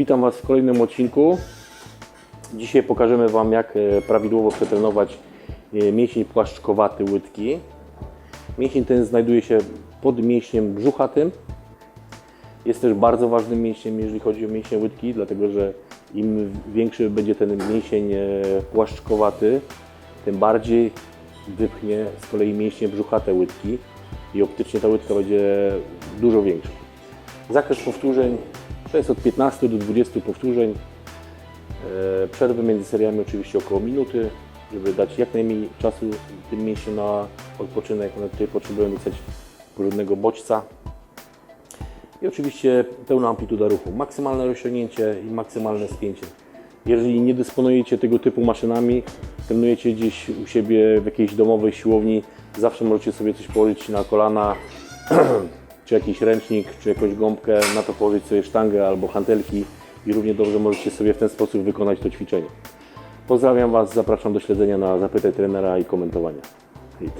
Witam Was w kolejnym odcinku. Dzisiaj pokażemy Wam, jak e, prawidłowo przetrenować mięsień płaszczkowaty łydki. Mięsień ten znajduje się pod mięśniem brzuchatym. Jest też bardzo ważnym mięśniem, jeżeli chodzi o mięsień łydki, dlatego że im większy będzie ten mięsień e, płaszczkowaty, tym bardziej wypchnie z kolei mięśnie brzuchate łydki i optycznie ta łydka będzie dużo większa. Zakres powtórzeń to jest od 15 do 20 powtórzeń. E, Przerwy między seriami oczywiście około minuty, żeby dać jak najmniej czasu tym mięśniom na odpoczynek. One tutaj potrzebują dostać porządnego bodźca. I oczywiście pełna amplituda ruchu, maksymalne rozciągnięcie i maksymalne spięcie. Jeżeli nie dysponujecie tego typu maszynami, trenujecie gdzieś u siebie w jakiejś domowej siłowni, zawsze możecie sobie coś położyć na kolana, czy jakiś ręcznik, czy jakąś gąbkę, na to położyć sobie sztangę albo hantelki i równie dobrze możecie sobie w ten sposób wykonać to ćwiczenie. Pozdrawiam Was, zapraszam do śledzenia na Zapytaj Trenera i komentowania. Hej.